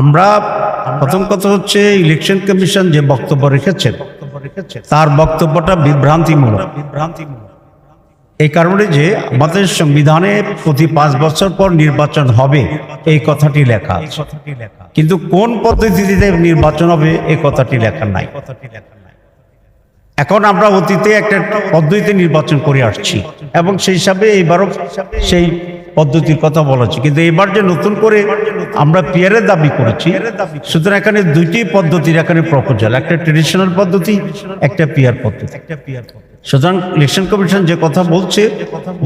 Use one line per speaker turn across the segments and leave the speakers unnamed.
আমরা প্রথম কথা হচ্ছে ইলেকশন কমিশন যে বক্তব্য রেখেছেন, তার বক্তব্যটা বিভ্রান্তিমূলক। বিভ্রান্তিমূলক এই কারণে যে আমাদের সংবিধানে প্রতি পাঁচ বছর পর নির্বাচন হবে, এই কথাটি লেখা কিন্তু কোন পদ্ধতিতে নির্বাচন হবে এই কথাটি লেখা নাই। এখন আমরা অতীতে একটা পদ্ধতিতে নির্বাচন করে আসছি, এবং সেই হিসাবে এইবারও সেই পদ্ধতির কথা বলা হচ্ছে। কিন্তু এবার যে নতুন করে আমরা পিয়ারের দাবি করেছি, সুতরাং এখানে দুইটি পদ্ধতির এখানে প্রপোজাল একটা ট্রেডিশনাল পদ্ধতি, একটা পিয়ার পদ্ধতি। সুতরাং ইলেকশন কমিশন যে কথা বলছে,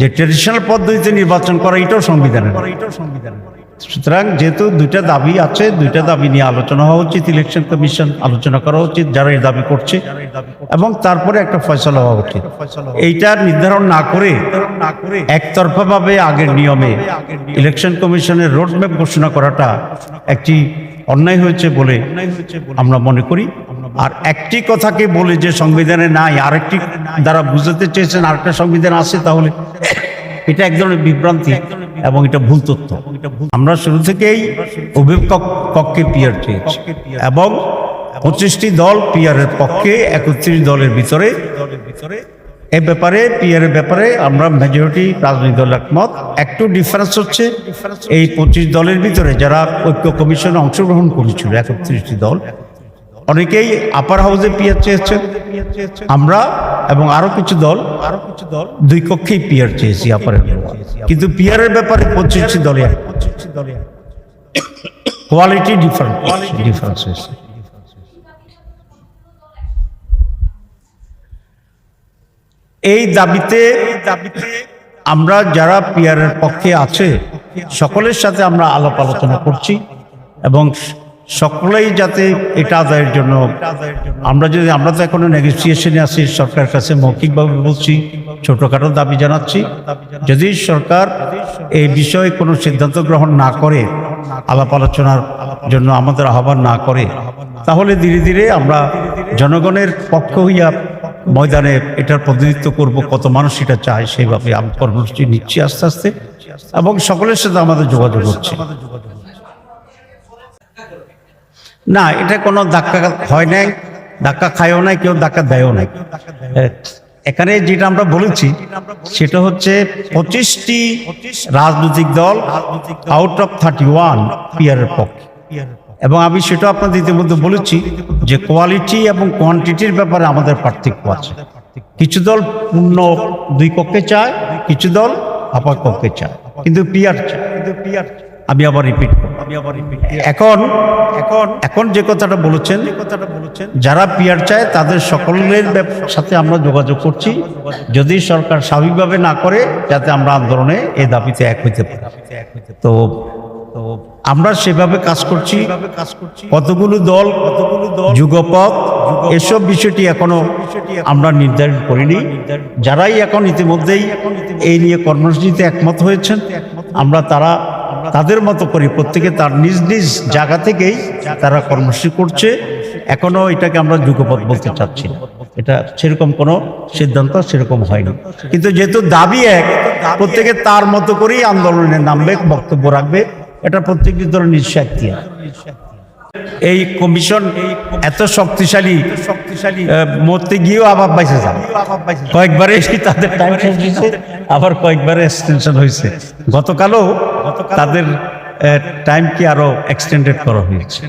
যে ট্রেডিশনাল পদ্ধতিতে নির্বাচন করা এটাও সংবিধানের। সুতরাং যেহেতু দুইটা দাবি আছে, দুইটা দাবি নিয়ে আলোচনা হওয়া উচিত ইলেকশন কমিশন আলোচনা করা উচিত, যারা এই দাবি করছে, এবং তারপরে একটা ফয়সলা হওয়া উচিত। এইটা নির্ধারণ না করে না করে একতরফা ভাবে আগের নিয়মে ইলেকশন কমিশনের রোডম্যাপ ঘোষণা করাটা একটি অন্যায় হয়েছে বলে আমরা মনে করি। আর একটি কথাকে বলে যে সংবিধানে নাই, আরেকটি দ্বারা বুঝাতে চেয়েছেন আরেকটা সংবিধান আছে, তাহলে এটা এক ধরনের বিভ্রান্তি। এবং এটা ভুল তথ্য। আমরা শুরু থেকেই অভিভাবক পক্ষে পিয়ার চেয়েছি এবং পঁচিশটি দল পিয়ারের পক্ষে একত্রিশ দলের ভিতরে। এ ব্যাপারে পিয়ারের ব্যাপারে আমরা মেজরিটি রাজনৈতিক দল একমত। একটু ডিফারেন্স হচ্ছে এই পঁচিশ দলের ভিতরে যারা ঐক্য কমিশনে অংশগ্রহণ করেছিল, একত্রিশটি দল। অনেকেই আপার হাউসে পিয়ার চেয়েছেন। আমরা এবং আরও কিছু দল আরও কিছু দল দুই কক্ষেই পিয়ার চেয়েছি আপারের কিন্তু পিয়ারের ব্যাপারে পঁচিশটি দলে পঁচিশটি দলে কোয়ালিটি ডিফারেন্ট ডিফারেন্স হয়েছে। এই দাবিতে দাবিতে আমরা যারা পিয়ারের পক্ষে আছে সকলের সাথে আমরা আলাপ আলোচনা করছি এবং সকলেই যাতে এটা আদায়ের জন্য আমরা যদি আমরা তো এখনও নেগোসিয়েশনে আছি, সরকারের কাছে মৌখিকভাবে বলছি, ছোটখাটো দাবি জানাচ্ছি। যদি সরকার এই বিষয়ে কোনো সিদ্ধান্ত গ্রহণ না করে, আলাপ আলোচনার জন্য আমাদের আহ্বান না করে, তাহলে ধীরে ধীরে আমরা জনগণের পক্ষ হইয়া ময়দানে এটার প্রতিনিধিত্ব করব, কত মানুষ এটা চায়, সেইভাবে আমি কর্মসূচি নিচ্ছি আস্তে আস্তে। এবং সকলের সাথে আমাদের যোগাযোগ হচ্ছে। না, এটা কোনো ধাক্কা হয় নাই, ধাক্কা খায়ও নাই, কেউ ধাক্কা দেয়ও নাই। এখানে যেটা আমরা বলেছি, সেটা হচ্ছে পঁচিশটি রাজনৈতিক দল আউট অফ থার্টি ওয়ান পিয়ারের পক্ষে। এবং আমি সেটা আপনাদের ইতিমধ্যে বলেছি যে কোয়ালিটি এবং কোয়ান্টিটির ব্যাপারে আমাদের পার্থক্য আছে। কিছু দল পূর্ণ দুই কক্ষে চায়, কিছু দল আপার কক্ষে চায়, কিন্তু পিয়ার চায়। কিন্তু পিয়ার আমি আবার রিপিট আমি আবার রিপিট এখন এখন এখন যে কথাটা বলেছেন যে কথাটা বলেছেন যারা পিয়ার চায় তাদের সকলের সাথে আমরা যোগাযোগ করছি। যদি সরকার স্বাভাবিকভাবে না করে যাতে আমরা আন্দোলনে এই দাবিতে এক হইতে পারি। তো তো আমরা সেভাবে কাজ করছি। কাজ করছি। কতগুলো দল কতগুলো দল যুগপথ এসব বিষয়টি এখনও আমরা নির্ধারণ করিনি। যারাই এখন ইতিমধ্যেই এই নিয়ে কর্মসূচিতে একমত হয়েছেন। আমরা তারা তাদের মতো করে। প্রত্যেকে তার নিজ নিজ জায়গা থেকেই তারা কর্মসূচি করছে। এখনও এটাকে আমরা যুগপথ বলতে চাচ্ছি না। এটা সেরকম কোনো সিদ্ধান্ত সেরকম হয়নি। কিন্তু যেহেতু দাবি এক, প্রত্যেকে তার মতো করেই আন্দোলনে নামবে, বক্তব্য রাখবে। এটা প্রত্যেকটি দলের নিঃস্বার্থী এই কমিশন এত শক্তিশালী শক্তিশালী মরতে গিয়েও আবার বাইসে যান কয়েকবারে তাদের টাইম শেষ হয়েছে, আবার কয়েকবারে এক্সটেনশন হয়েছে। গতকালও তাদের টাইমকে আরও এক্সটেন্ডেড করা হয়েছে।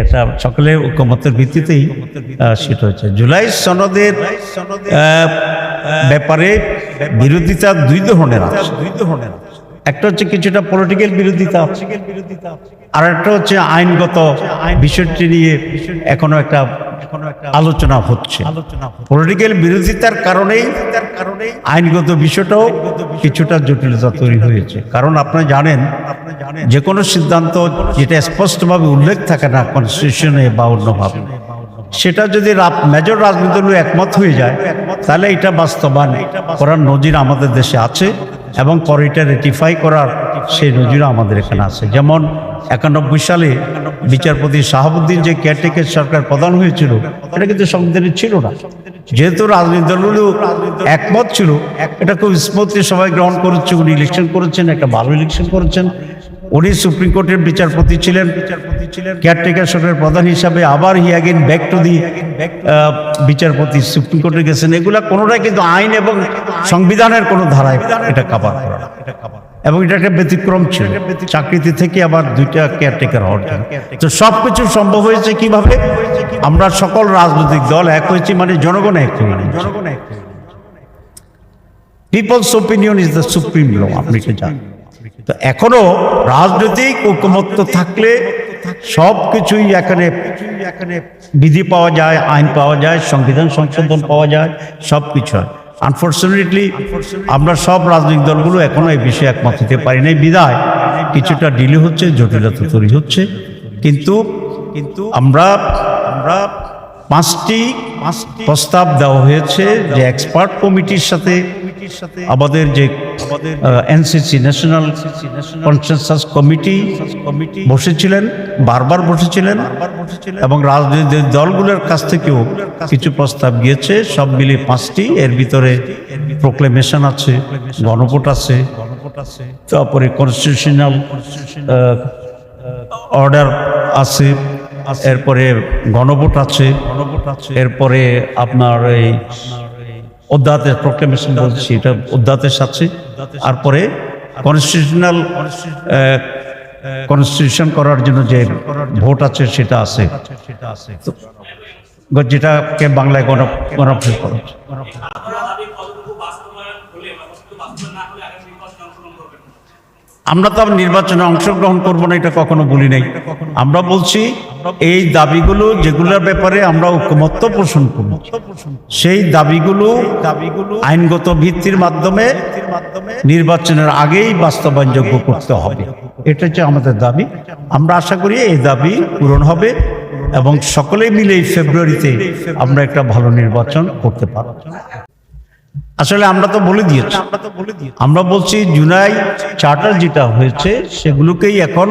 এটা সকলে ঐকমতের ভিত্তিতেই সেটা হচ্ছে জুলাই সনদের ব্যাপারে বিরোধিতা দুই ধরনের দুই ধরনের একটা হচ্ছে কিছুটা পলিটিক্যাল বিরোধিতা আর একটা হচ্ছে আইনগত বিষয়টি নিয়ে এখনও একটা আলোচনা হচ্ছে। পলিটিক্যাল বিরোধিতার কারণেই আইনগত বিষয়টাও কিছুটা জটিলতা তৈরি হয়েছে। কারণ আপনি জানেন যে কোনো সিদ্ধান্ত যেটা স্পষ্টভাবে উল্লেখ থাকে না কনস্টিটিউশনে বা অন্যভাবে, সেটা যদি মেজর রাজনীতি একমত হয়ে যায়, তাহলে এটা বাস্তবায়ন করার নজির আমাদের দেশে আছে। এবং করিটা রেটিফাই করার সেই নজিরও আমাদের এখানে আছে। যেমন একানব্বই সালে বিচারপতি শাহাবুদ্দিন যে কেয়ারটেকার সরকার প্রধান হয়েছিল, এটা কিন্তু সংবিধানে ছিল না। যেহেতু রাজনৈতিক দলগুলো একমত ছিল, এটা খুব স্মুথলি সবাই গ্রহণ করেছে, উনি ইলেকশন করেছেন, একটা ভালো ইলেকশন করেছেন। উনি সুপ্রিম কোর্টের বিচারপতি ছিলেন বিচারপতি ছিলেন কেয়ারটেকার প্রধান হিসাবে আবার he again back to the বিচারপতি, সুপ্রিম কোর্টে গেছেন। এগুলা কোনোটাই কিন্তু আইন এবং সংবিধানের কোনো ধারায় এটা কাবার করা এবং এটা একটা ব্যতিক্রম ছিল। চাকরিতে থেকে আবার দুইটা কেয়ারটেকার হওয়ার তো সব কিছু সম্ভব হয়েছে কীভাবে? আমরা সকল রাজনৈতিক দল এক হয়েছি মানে জনগণ এক হয়ে।
জনগণ এক
people's opinion is the supreme law আপনি এটা জানেন। তো এখনও রাজনৈতিক ঐকমত্য থাকলে সব কিছুই এখানে
এখানে
বিধি পাওয়া যায়, আইন পাওয়া যায়, সংবিধান সংশোধন পাওয়া যায়, সব কিছু হয়। আনফর্চুনেটলি আমরা সব রাজনৈতিক দলগুলো এখনও এই বিষয়ে একমত হতে পারি নাই। বিদায় কিছুটা ডিলে হচ্ছে, জটিলতা তৈরি হচ্ছে। কিন্তু
কিন্তু
আমরা আমরা পাঁচটি প্রস্তাব দেওয়া হয়েছে যে এক্সপার্ট কমিটির সাথে আমাদের যে এনসিসি ন্যাশনাল কনসেনসাস কমিটি বসেছিলেন বারবার বসেছিলেন এবং রাজনৈতিক দলগুলোর কাছ থেকেও কিছু প্রস্তাব গিয়েছে। সব মিলিয়ে পাঁচটি। এর ভিতরে প্রোক্লেমেশন আছে গণভোট আছে
গণভোট আছে।
তারপরে কনস্টিটিউশনাল অর্ডার আছে। এরপরে গণভোট আছে
গণভোট আছে।
এরপরে আপনার এই অধ্যাতের প্রোক্লেমেশন বলছি এটা অধ্যাতের সাথে আর পরে কনস্টিটিউশনাল কনস্টিটিউশন করার জন্য যে ভোট আছে সেটা আছে।
সেটা আছে।
যেটাকে বাংলায় গণ গণপ্রিয় করা আমরা তো নির্বাচনে অংশগ্রহণ করব না, এটা কখনো বলি নাই। আমরা বলছি, এই দাবিগুলো যেগুলোর ব্যাপারে আমরা ঐকমত্য পোষণ করব। সেই দাবিগুলো
দাবিগুলো
আইনগত ভিত্তির মাধ্যমে
মাধ্যমে
নির্বাচনের আগেই বাস্তবায়নযোগ্য করতে হবে। এটা হচ্ছে আমাদের দাবি। আমরা আশা করি এই দাবি পূরণ হবে এবং সকলে মিলে এই ফেব্রুয়ারিতে আমরা একটা ভালো নির্বাচন করতে পারব। আসলে আমরা তো বলে দিয়েছি।
আমরা
বলছি জুলাই চার্টার যেটা হয়েছে সেগুলোকেই এখন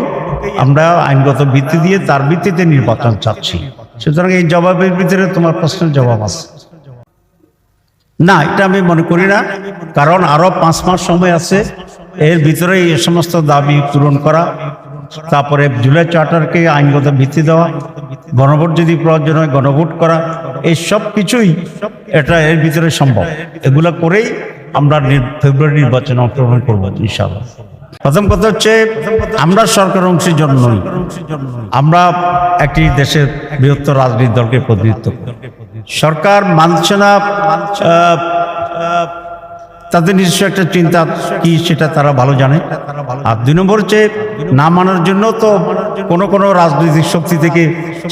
আমরা আইনগত ভিত্তি দিয়ে তার ভিত্তিতে নির্বাচন চাচ্ছি। সুতরাং এই জবাবের ভিতরে তোমার প্রশ্নের জবাব আছে। না এটা আমি মনে করি না কারণ আরও পাঁচ মাস সময় আছে। এর ভিতরে এই সমস্ত দাবি পূরণ করা তারপরে জুলাই চার্টারকে আইনগত ভিত্তি দেওয়া গণভোট যদি প্রয়োজন হয়, গণভোট করা, এই সব কিছুই এটা এর ভিতরে সম্ভব। এগুলো করেই আমরা ফেব্রুয়ারি নির্বাচনে অংশগ্রহণ করব ইনশাআল্লাহ। প্রথম কথা হচ্ছে, আমরা সরকার অংশের জন্য আমরা একটি দেশের বৃহত্তর রাজনৈতিক দলকে প্রতিনিধিত্ব সরকার মানছে না তাদের নিজস্ব একটা চিন্তা কি সেটা তারা ভালো জানে। আর দুই নম্বর হচ্ছে, না মানার জন্য তো কোনো কোনো রাজনৈতিক শক্তি থেকে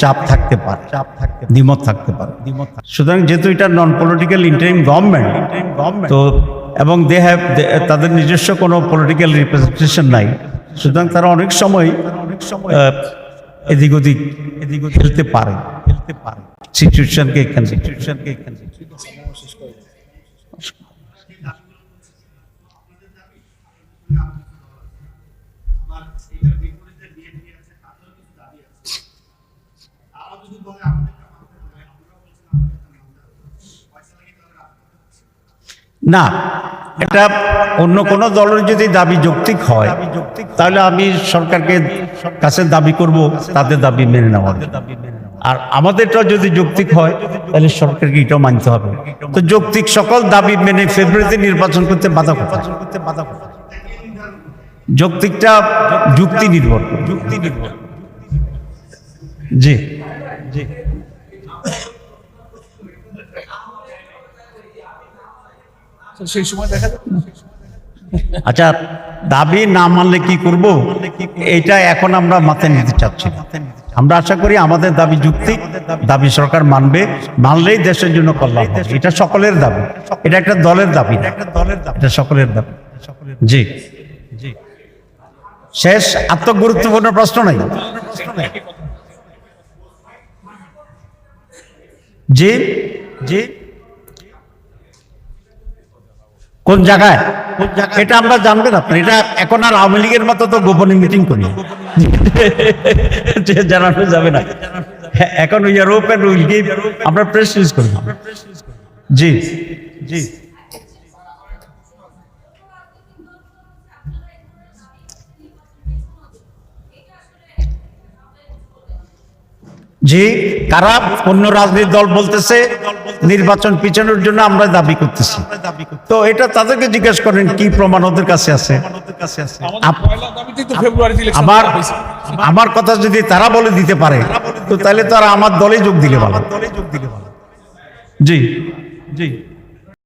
চাপ থাকতে পারে
চাপ থাকতে
দ্বিমত থাকতে পারে। সুতরাং যেহেতু এটা নন পলিটিক্যাল ইন্টারিম গভর্নমেন্ট তো এবং দে হ্যাভ তাদের নিজস্ব কোনো পলিটিক্যাল রিপ্রেজেন্টেশন নাই। সুতরাং তারা অনেক সময়
অনেক সময়
এদিক ওদিক এদিক খেলতে পারে
খেলতে পারে
সিচুয়েশনকে এখানে
সিচুয়েশনকে এখানে
না, এটা অন্য কোনো দলের যদি দাবি যৌক্তিক হয়, তাহলে আমি সরকারকে কাছে দাবি করব, তাদের দাবি মেনে
নেওয়া
আর আমাদেরটা যদি যৌক্তিক হয়, তাহলে সরকারকে এটাও মানতে হবে। তো যৌক্তিক সকল দাবি মেনে ফেব্রুয়ারিতে নির্বাচন করতে বাধা
করতে বাধা
যৌক্তিকটা যুক্তি নির্ভর
যুক্তি নির্ভর
জি।
জি। সেই সময় দেখা
আচ্ছা দাবি না মানলে কি করব? এটা এখন আমরা মাথায় নিতে চাচ্ছি আমরা আশা করি আমাদের দাবি যুক্তি, দাবি সরকার মানবে, মানলেই দেশের জন্য কল্যাণ এটা সকলের দাবি। এটা একটা দলের দাবি
একটা দলের দাবি
এটা সকলের দাবি। জি।
জি
শেষ আত্মগুরুত্বপূর্ণ প্রশ্ন নাই। জি।
যে
কোন জায়গায়? এটা আমরা জানব না এটা এখন আর আওয়ামী লীগের মতো তো গোপনে মিটিং করি। জানানো যাবে না। হ্যাঁ, এখন ইউরোপ এন্ড উইল গিভ আমরা প্রেস রিলিজ করি জি।
জি।
জি, তারা অন্য রাজনৈতিক দল বলতেছে, নির্বাচন পিছানোর জন্য আমরা দাবি করতেছি। তো এটা তাদেরকে জিজ্ঞেস করেন, কি প্রমাণ ওদের কাছে আছে? আমার আমার কথা যদি তারা বলে দিতে পারে, তো তাহলে তারা আমার দলে যোগ দিলে ভালো। জি। জি।